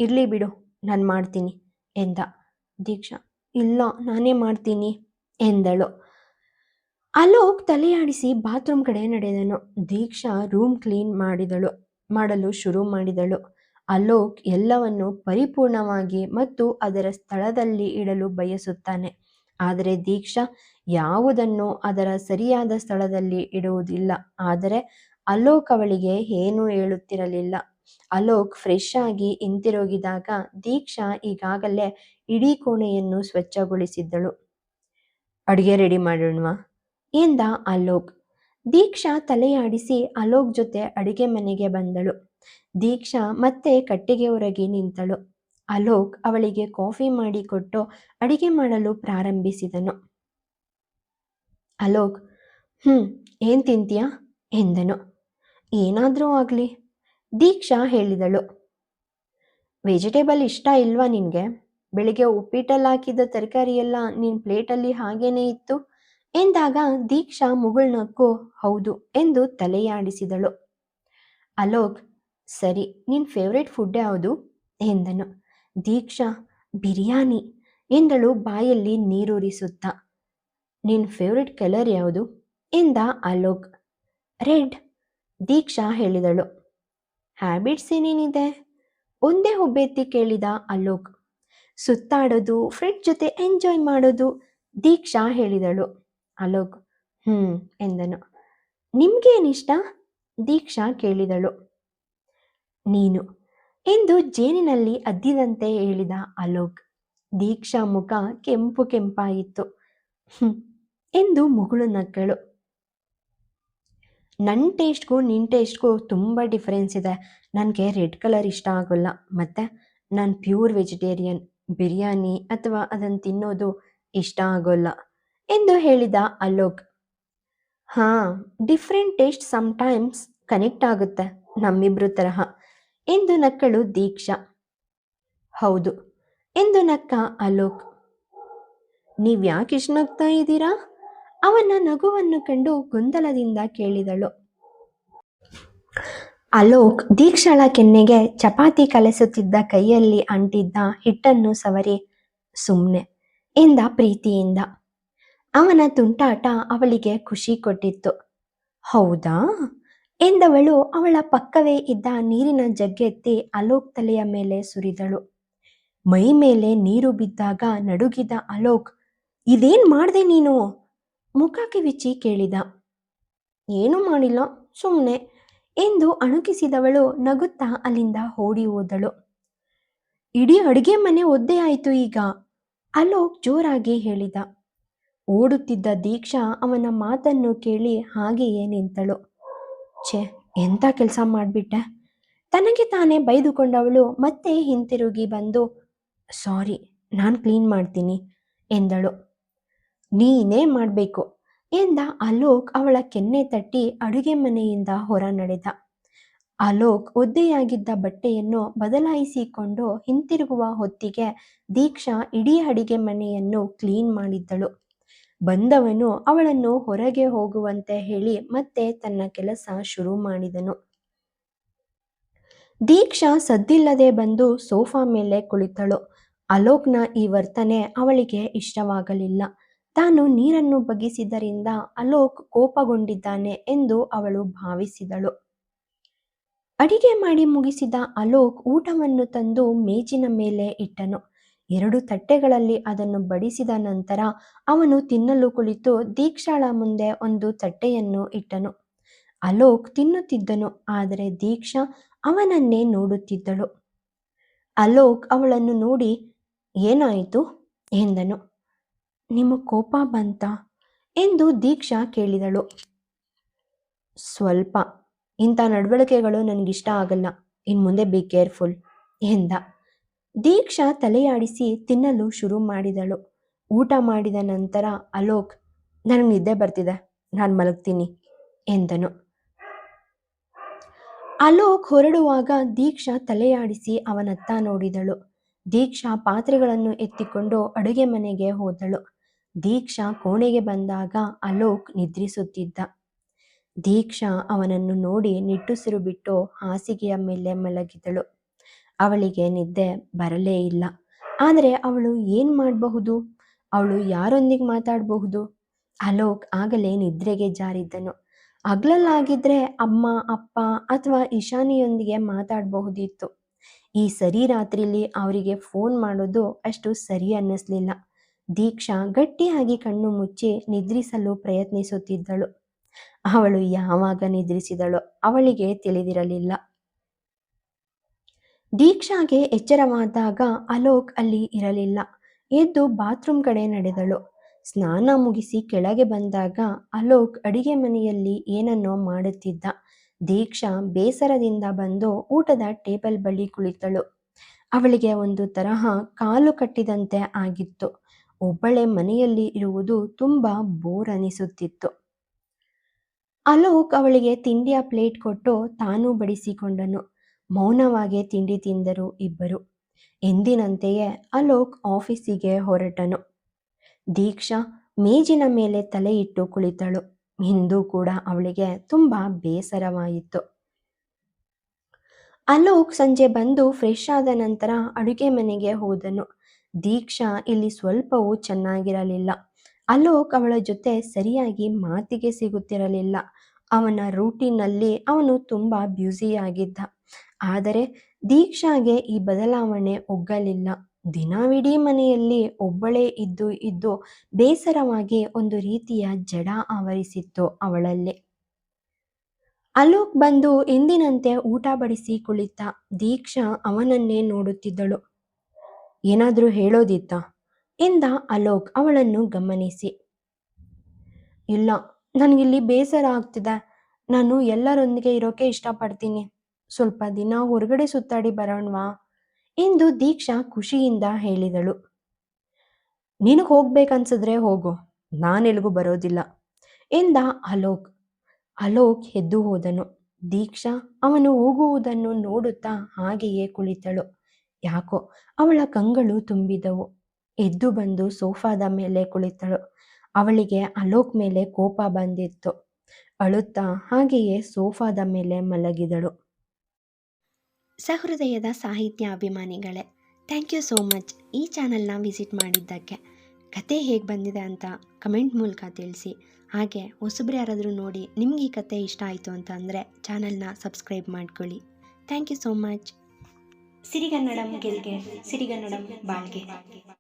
ಇರ್ಲಿ ಬಿಡು, ನಾನು ಮಾಡ್ತೀನಿ, ಎಂದ. ದೀಕ್ಷಾ, ಇಲ್ಲ, ನಾನೇ ಮಾಡ್ತೀನಿ, ಎಂದಳು. ಅಲೋಕ್ ತಲೆಯಾಡಿಸಿ ಬಾತ್ರೂಮ್ ಕಡೆ ನಡೆದನು. ದೀಕ್ಷಾ ರೂಮ್ ಕ್ಲೀನ್ ಮಾಡಿದಳು, ಮಾಡಲು ಶುರು ಮಾಡಿದಳು. ಅಲೋಕ್ ಎಲ್ಲವನ್ನು ಪರಿಪೂರ್ಣವಾಗಿ ಮತ್ತು ಅದರ ಸ್ಥಳದಲ್ಲಿ ಇಡಲು ಬಯಸುತ್ತಾನೆ. ಆದರೆ ದೀಕ್ಷಾ ಯಾವುದನ್ನು ಅದರ ಸರಿಯಾದ ಸ್ಥಳದಲ್ಲಿ ಇಡುವುದಿಲ್ಲ. ಆದರೆ ಅಲೋಕ್ ಅವಳಿಗೆ ಏನೂ ಹೇಳುತ್ತಿರಲಿಲ್ಲ. ಅಲೋಕ್ ಫ್ರೆಶ್ ಆಗಿ ಹಿಂತಿರುಗಿದಾಗ ದೀಕ್ಷಾ ಈಗಾಗಲೇ ಇಡೀ ಕೋಣೆಯನ್ನು ಸ್ವಚ್ಛಗೊಳಿಸಿದ್ದಳು. ಅಡುಗೆ ರೆಡಿ ಮಾಡೋಣವಾ ಎಂದ ಅಲೋಕ್. ದೀಕ್ಷಾ ತಲೆಯಾಡಿಸಿ ಅಲೋಕ್ ಜೊತೆ ಅಡಿಗೆ ಮನೆಗೆ ಬಂದಳು. ದೀಕ್ಷಾ ಮತ್ತೆ ಕಟ್ಟಿಗೆ ಹೊರಗೆ ನಿಂತಳು. ಅಲೋಕ್ ಅವಳಿಗೆ ಕಾಫಿ ಮಾಡಿಕೊಟ್ಟು ಅಡಿಗೆ ಮಾಡಲು ಪ್ರಾರಂಭಿಸಿದನು. ಅಲೋಕ್ ಹ್ಞೂ ಏನ್ ತಿಂತೀಯಾ? ಎಂದನು. ಏನಾದರೂ ಆಗಲಿ, ದೀಕ್ಷಾ ಹೇಳಿದಳು. ವೆಜಿಟೇಬಲ್ ಇಷ್ಟ ಇಲ್ವಾ ನಿನಗೆ? ಬೆಳಿಗ್ಗೆ ಉಪ್ಪಿಟ್ಟಲ್ಲಿ ಹಾಕಿದ ತರಕಾರಿ ಎಲ್ಲ ನಿನ್ನ ಪ್ಲೇಟಲ್ಲಿ ಹಾಗೇನೇ ಇತ್ತು? ಎಂದಾಗ ದೀಕ್ಷಾ ಮುಗುಳ್ನಕ್ಕು ಹೌದು ಎಂದು ತಲೆಯಾಡಿಸಿದಳು. ಅಲೋಕ್, ಸರಿ ನಿನ್ನ ಫೇವ್ರೇಟ್ ಫುಡ್ ಯಾವುದು? ಎಂದನು. ದೀಕ್ಷಾ, ಬಿರಿಯಾನಿ, ಎಂದಳು ಬಾಯಲ್ಲಿ ನೀರೂರಿಸುತ್ತಾ. ನಿನ್ನ ಫೇವ್ರೆಟ್ ಕಲರ್ ಯಾವುದು? ಎಂದ ಅಲೋಕ್. ರೆಡ್, ದೀಕ್ಷಾ ಹೇಳಿದಳು. ಹ್ಯಾಬಿಟ್ಸ್ ಏನೇನಿದೆ? ಒಂದೇ ಹುಬ್ಬೆತ್ತಿ ಕೇಳಿದ ಅಲೋಕ್. ಸುತ್ತಾಡೋದು ಫ್ರೆಂಡ್ ಜೊತೆ ಎಂಜಾಯ್ ಮಾಡೋದು, ದೀಕ್ಷಾ ಹೇಳಿದಳು. ಅಲೋಕ್ ಹ್ಞೂ ಎಂದನು. ನಿಮ್ಗೇನಿಷ್ಟ? ದೀಕ್ಷಾ ಕೇಳಿದಳು. ನೀನು. ಎಂದು ಜೇನಿನಲ್ಲಿ ಅದ್ದಿದಂತೆ ಹೇಳಿದ ಅಲೋಕ್. ದೀಕ್ಷಾ ಮುಖ ಕೆಂಪು ಕೆಂಪಾಯಿತು. ಎಂದು ಮುಗುಳು ನಕ್ಕಳು ನನ್ನ ಟೇಸ್ಟ್ಗೂ ನಿನ್ನ ಟೇಸ್ಟ್ಗೂ ತುಂಬ ಡಿಫ್ರೆನ್ಸ್ ಇದೆ. ನನಗೆ ರೆಡ್ ಕಲರ್ ಇಷ್ಟ ಆಗೋಲ್ಲ. ಮತ್ತು ನಾನು ಪ್ಯೂರ್ ವೆಜಿಟೇರಿಯನ್. ಬಿರಿಯಾನಿ ಅಥವಾ ಅದನ್ನು ತಿನ್ನೋದು ಇಷ್ಟ ಆಗೋಲ್ಲ ಎಂದು ಹೇಳಿದ ಅಲೋಕ್. ಹಾಂ ಡಿಫ್ರೆಂಟ್ ಟೇಸ್ಟ್ ಸಮ್ಟೈಮ್ಸ್ ಕನೆಕ್ಟ್ ಆಗುತ್ತೆ ನಮ್ಮಿಬ್ರು ತರಹ ಎಂದು ನಕ್ಕಳು ದೀಕ್ಷಾ. ಹೌದು ಎಂದು ನಕ್ಕ ಅಲೋಕ್. ನೀವು ಯಾಕೆ ಇಷ್ಟು ಇದ್ದೀರಾ? ಅವನ ನಗುವನ್ನು ಕಂಡು ಗೊಂದಲದಿಂದ ಕೇಳಿದಳು. ಅಲೋಕ್ ದೀಕ್ಷಳ ಕೆನ್ನೆಗೆ ಚಪಾತಿ ಕಲೆಸುತ್ತಿದ್ದ ಕೈಯಲ್ಲಿ ಅಂಟಿದ್ದ ಹಿಟ್ಟನ್ನು ಸವರಿ, ಸುಮ್ನೆ ಎಂದ ಪ್ರೀತಿಯಿಂದ. ಅವನ ತುಂಟಾಟ ಅವಳಿಗೆ ಖುಷಿ ಕೊಟ್ಟಿತ್ತು. ಹೌದಾ? ಎಂದವಳು ಅವಳ ಪಕ್ಕವೇ ಇದ್ದ ನೀರಿನ ಜಗ್ಗೆತ್ತಿ ಅಲೋಕ್ ತಲೆಯ ಮೇಲೆ ಸುರಿದಳು. ಮೈ ಮೇಲೆ ನೀರು ಬಿದ್ದಾಗ ನಡುಗಿದ ಅಲೋಕ್, ಇದೇನ್ ಮಾಡ್ದೆ ನೀನು? ಮುಖ ಬಿಚ್ಚಿ ಕೇಳಿದ. ಏನೂ ಮಾಡಿಲ್ಲ ಸುಮ್ಮನೆ ಎಂದು ಅಣುಕಿಸಿದವಳು ನಗುತ್ತಾ ಅಲ್ಲಿಂದ ಓಡಿ ಹೋದಳು. ಇಡೀ ಅಡುಗೆ ಮನೆ ಒದ್ದೆ ಆಯಿತು ಈಗ, ಅಲೋಕ್ ಜೋರಾಗಿ ಹೇಳಿದ. ಓಡುತ್ತಿದ್ದ ದೀಕ್ಷಾ ಅವನ ಮಾತನ್ನು ಕೇಳಿ ಹಾಗೆಯೇ ನಿಂತಳು. ಛೆ, ಎಂಥ ಕೆಲಸ ಮಾಡಿಬಿಟ್ಟೆ? ತನಗೆ ತಾನೇ ಬೈದುಕೊಂಡವಳು ಮತ್ತೆ ಹಿಂತಿರುಗಿ ಬಂದು, ಸಾರಿ, ನಾನು ಕ್ಲೀನ್ ಮಾಡ್ತೀನಿ, ಎಂದಳು. ನೀನೇ ಮಾಡಬೇಕು ಎಂದ ಅಲೋಕ್ ಅವಳ ಕೆನ್ನೆ ತಟ್ಟಿ ಅಡುಗೆ ಮನೆಯಿಂದ ಹೊರ ನಡೆದ. ಅಲೋಕ್ ಒದ್ದೆಯಾಗಿದ್ದ ಬಟ್ಟೆಯನ್ನು ಬದಲಾಯಿಸಿಕೊಂಡು ಹಿಂತಿರುಗುವ ಹೊತ್ತಿಗೆ ದೀಕ್ಷಾ ಇಡೀ ಅಡಿಗೆ ಮನೆಯನ್ನು ಕ್ಲೀನ್ ಮಾಡಿದ್ದಳು. ಬಂದವನು ಅವಳನ್ನು ಹೊರಗೆ ಹೋಗುವಂತೆ ಹೇಳಿ ಮತ್ತೆ ತನ್ನ ಕೆಲಸ ಶುರು ಮಾಡಿದನು. ದೀಕ್ಷಾ ಸದ್ದಿಲ್ಲದೆ ಬಂದು ಸೋಫಾ ಮೇಲೆ ಕುಳಿತಳು. ಅಲೋಕ್ನ ಈ ವರ್ತನೆ ಅವಳಿಗೆ ಇಷ್ಟವಾಗಲಿಲ್ಲ. ತಾನು ನೀರನ್ನು ಬಗ್ಗಿಸಿದ್ದರಿಂದ ಅಲೋಕ್ ಕೋಪಗೊಂಡಿದ್ದಾನೆ ಎಂದು ಅವಳು ಭಾವಿಸಿದಳು. ಅಡಿಗೆ ಮಾಡಿ ಮುಗಿಸಿದ ಅಲೋಕ್ ಊಟವನ್ನು ತಂದು ಮೇಜಿನ ಮೇಲೆ ಇಟ್ಟನು. ಎರಡು ತಟ್ಟೆಗಳಲ್ಲಿ ಅದನ್ನು ಬಡಿಸಿದ ನಂತರ ಅವನು ತಿನ್ನಲು ಕುಳಿತು ದೀಕ್ಷಾಳ ಮುಂದೆ ಒಂದು ತಟ್ಟೆಯನ್ನು ಇಟ್ಟನು. ಅಲೋಕ್ ತಿನ್ನುತ್ತಿದ್ದನು, ಆದರೆ ದೀಕ್ಷಾ ಅವನನ್ನೇ ನೋಡುತ್ತಿದ್ದಳು. ಅಲೋಕ್ ಅವಳನ್ನು ನೋಡಿ, ಏನಾಯಿತು? ಎಂದನು. ನಿಮ್ಮ ಕೋಪ ಬಂತ? ಎಂದು ದೀಕ್ಷಾ ಕೇಳಿದಳು. ಸ್ವಲ್ಪ, ಇಂಥ ನಡವಳಿಕೆಗಳು ನನಗಿಷ್ಟ ಆಗಲ್ಲ ಇನ್ನು ಮುಂದೆ ಬಿ ಕೇರ್ಫುಲ್ ಎಂದ. ದೀಕ್ಷಾ ತಲೆಯಾಡಿಸಿ ತಿನ್ನಲು ಶುರು ಮಾಡಿದಳು. ಊಟ ಮಾಡಿದ ನಂತರ, ಅಲೋಕ್, ನನಗೆ ನಿದ್ದೆ ಬರ್ತಿದೆ, ನಾನು ಮಲಗ್ತೀನಿ, ಎಂದನು. ಅಲೋಕ್ ಹೊರಡುವಾಗ ದೀಕ್ಷಾ ತಲೆಯಾಡಿಸಿ ಅವನತ್ತ ನೋಡಿದಳು. ದೀಕ್ಷಾ ಪಾತ್ರೆಗಳನ್ನು ಎತ್ತಿಕೊಂಡು ಅಡುಗೆ ಮನೆಗೆ ಹೋದಳು. ದೀಕ್ಷಾ ಕೋಣೆಗೆ ಬಂದಾಗ ಅಲೋಕ್ ನಿದ್ರಿಸುತ್ತಿದ್ದ. ದೀಕ್ಷಾ ಅವನನ್ನು ನೋಡಿ ನಿಟ್ಟುಸಿರು ಬಿಟ್ಟು ಹಾಸಿಗೆಯ ಮೇಲೆ ಮಲಗಿದಳು. ಅವಳಿಗೆ ನಿದ್ದೆ ಬರಲೇ ಇಲ್ಲ. ಆದರೆ ಅವಳು ಏನು ಮಾಡಬಹುದು? ಅವಳು ಯಾರೊಂದಿಗೆ ಮಾತಾಡಬಹುದು? ಅಲೋಕ್ ಆಗಲೇ ನಿದ್ರೆಗೆ ಜಾರಿದ್ದನು. ಹಗ್ಲಲ್ಲಾಗಿದ್ರೆ ಅಮ್ಮ, ಅಪ್ಪ ಅಥವಾ ಇಶಾನಿಯೊಂದಿಗೆ ಮಾತಾಡಬಹುದಿತ್ತು. ಈ ಸರಿ ರಾತ್ರಿಲಿ ಅವರಿಗೆ ಫೋನ್ ಮಾಡೋದು ಅಷ್ಟು ಸರಿ ಅನ್ನಿಸ್ಲಿಲ್ಲ. ದೀಕ್ಷಾ ಗಟ್ಟಿಯಾಗಿ ಕಣ್ಣು ಮುಚ್ಚಿ ನಿದ್ರಿಸಲು ಪ್ರಯತ್ನಿಸುತ್ತಿದ್ದಳು. ಅವಳು ಯಾವಾಗ ನಿದ್ರಿಸಿದಳು ಅವಳಿಗೆ ತಿಳಿದಿರಲಿಲ್ಲ. ದೀಕ್ಷಾಗೆ ಎಚ್ಚರವಾದಾಗ ಅಲೋಕ್ ಅಲ್ಲಿ ಇರಲಿಲ್ಲ. ಎದ್ದು ಬಾತ್ರೂಮ್ ಕಡೆ ನಡೆದಳು. ಸ್ನಾನ ಮುಗಿಸಿ ಕೆಳಗೆ ಬಂದಾಗ ಅಲೋಕ್ ಅಡಿಗೆ ಮನೆಯಲ್ಲಿ ಏನನ್ನೋ ಮಾಡುತ್ತಿದ್ದ. ದೀಕ್ಷಾ ಬೇಸರದಿಂದ ಬಂದು ಊಟದ ಟೇಬಲ್ ಬಳಿ ಕುಳಿತಳು. ಅವಳಿಗೆ ಒಂದು ತರಹ ಕಾಲು ಕಟ್ಟಿದಂತೆ ಆಗಿತ್ತು. ಒಬ್ಬಳೆ ಮನೆಯಲ್ಲಿ ಇರುವುದು ತುಂಬಾ ಬೋರ್ ಅನಿಸುತ್ತಿತ್ತು. ಅಲೋಕ್ ಅವಳಿಗೆ ತಿಂಡಿಯ ಪ್ಲೇಟ್ ಕೊಟ್ಟು ತಾನೂ ಬಡಿಸಿಕೊಂಡನು. ಮೌನವಾಗಿ ತಿಂಡಿ ತಿಂದರು ಇಬ್ಬರು. ಎಂದಿನಂತೆಯೇ ಅಲೋಕ್ ಆಫೀಸಿಗೆ ಹೊರಟನು. ದೀಕ್ಷಾ ಮೇಜಿನ ಮೇಲೆ ತಲೆ ಇಟ್ಟು ಕುಳಿತಳು. ಇಂದು ಕೂಡ ಅವಳಿಗೆ ತುಂಬಾ ಬೇಸರವಾಯಿತು. ಅಲೋಕ್ ಸಂಜೆ ಬಂದು ಫ್ರೆಶ್ ಆದ ನಂತರ ಅಡುಗೆ ಮನೆಗೆ ಹೋದನು. ದೀಕ್ಷಾ ಇಲ್ಲಿ ಸ್ವಲ್ಪವೂ ಚೆನ್ನಾಗಿರಲಿಲ್ಲ. ಅಲೋಕ್ ಅವಳ ಜೊತೆ ಸರಿಯಾಗಿ ಮಾತಿಗೆ ಸಿಗುತ್ತಿರಲಿಲ್ಲ. ಅವನ ರೂಟೀನಲ್ಲಿ ಅವನು ತುಂಬಾ ಬ್ಯುಸಿಯಾಗಿದ್ದ ಆದರೆ ದೀಕ್ಷಾಗೆ ಈ ಬದಲಾವಣೆ ಒಗ್ಗಲಿಲ್ಲ. ದಿನವಿಡೀ ಮನೆಯಲ್ಲಿ ಒಬ್ಬಳೇ ಇದ್ದು ಇದ್ದು ಬೇಸರವಾಗಿ ಒಂದು ರೀತಿಯ ಜಡ ಆವರಿಸಿತ್ತು ಅವಳಲ್ಲಿ. ಅಲೋಕ್ ಬಂದು ಎಂದಿನಂತೆ ಊಟ ಬಡಿಸಿ ಕುಳಿತ. ದೀಕ್ಷಾ ಅವನನ್ನೇ ನೋಡುತ್ತಿದ್ದಳು. ಏನಾದರೂ ಹೇಳೋದಿತ್ತಾ? ಎಂದ ಅಲೋಕ್ ಅವಳನ್ನು ಗಮನಿಸಿ. ಇಲ್ಲ, ನನಗಿಲ್ಲಿ ಬೇಸರ ಆಗ್ತಿದೆ. ನಾನು ಎಲ್ಲರೊಂದಿಗೆ ಇರೋಕೆ ಇಷ್ಟಪಡ್ತೀನಿ. ಸ್ವಲ್ಪ ದಿನ ಹೊರಗಡೆ ಸುತ್ತಾಡಿ ಬರೋಣವಾ? ಎಂದು ದೀಕ್ಷಾ ಖುಷಿಯಿಂದ ಹೇಳಿದಳು. ನಿನಗೆ ಹೋಗ್ಬೇಕನ್ಸಿದ್ರೆ ಹೋಗು. ನಾನೆಲ್ಗೂ ಬರೋದಿಲ್ಲ, ಎಂದ ಅಲೋಕ್. ಅಲೋಕ್ ಎದ್ದು ಹೋದನು. ದೀಕ್ಷಾ ಅವನು ಹೋಗುವುದನ್ನು ನೋಡುತ್ತಾ ಹಾಗೆಯೇ ಕುಳಿತಳು. ಯಾಕೋ ಅವಳ ಕಂಗಳು ತುಂಬಿದವು. ಎದ್ದು ಬಂದು ಸೋಫಾದ ಮೇಲೆ ಕುಳಿತಳು. ಅವಳಿಗೆ ಅಲೋಕ್ ಮೇಲೆ ಕೋಪ ಬಂದಿತ್ತು. ಅಳುತ್ತಾ ಹಾಗೆಯೇ ಸೋಫಾದ ಮೇಲೆ ಮಲಗಿದಳು. ಸಹೃದಯದ ಸಾಹಿತ್ಯ ಅಭಿಮಾನಿಗಳೇ, ಥ್ಯಾಂಕ್ ಯು ಸೋ ಮಚ್ ಈ ಚಾನಲ್ನ ವಿಸಿಟ್ ಮಾಡಿದ್ದಕ್ಕೆ. ಕತೆ ಹೇಗೆ ಬಂದಿದೆ ಅಂತ ಕಮೆಂಟ್ ಮೂಲಕ ತಿಳಿಸಿ. ಹಾಗೆ ಹೊಸಬ್ರು ಯಾರಾದರೂ ನೋಡಿ ನಿಮ್ಗೆ ಈ ಕತೆ ಇಷ್ಟ ಆಯಿತು ಅಂತ ಅಂದರೆ ಚಾನಲ್ನ ಸಬ್ಸ್ಕ್ರೈಬ್ ಮಾಡ್ಕೊಳ್ಳಿ. Thank you so much. ಸಿರಿಗನ್ನಡಂ ಗೆಲ್ಗೆ ಸಿರಿಗನ್ನಡಂ ಬಾಳ್ಗೆ